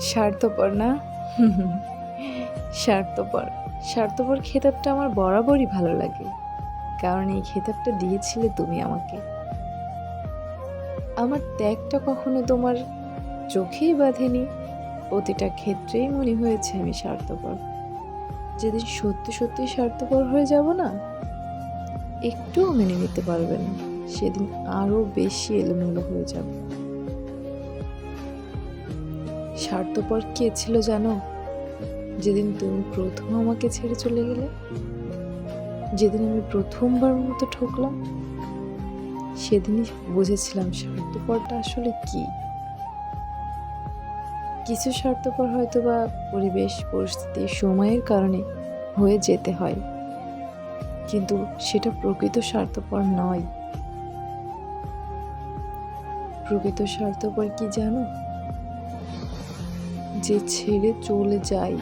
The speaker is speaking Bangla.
স্বার্থপর না? স্বার্থপর। স্বার্থপর খেতাবটা আমার বরাবরই ভালো লাগে। কারণ এই খেতাবটা দিয়েছিলে তুমি আমাকে। আমার ত্যাগটা কখনো তোমার চোখেই বাঁধেনি। প্রতিটা ক্ষেত্রেই মনে হয়েছে আমি স্বার্থপর। যেদিন সত্যি সত্যি স্বার্থপর হয়ে যাব না, একটুও মেনে নিতে পারবে না, সেদিন আরও বেশি এলোমেলো হয়ে যাবে। স্বার্থপর কে ছিল জানো? যেদিন তুমি প্রথম আমাকে ছেড়ে চলে গেলে, যেদিন আমি প্রথমবার মতো ঠকলাম, সেদিনই বুঝেছিলাম স্বার্থপরটা আসলে কি। কিছু স্বার্থপর হয়তো বা পরিবেশ, পরিস্থিতি, সময়ের কারণে হয়ে যেতে হয়, কিন্তু সেটা প্রকৃত স্বার্থপর নয়। প্রকৃত স্বার্থপর কি জানো? যে ছেড়ে চলে যায়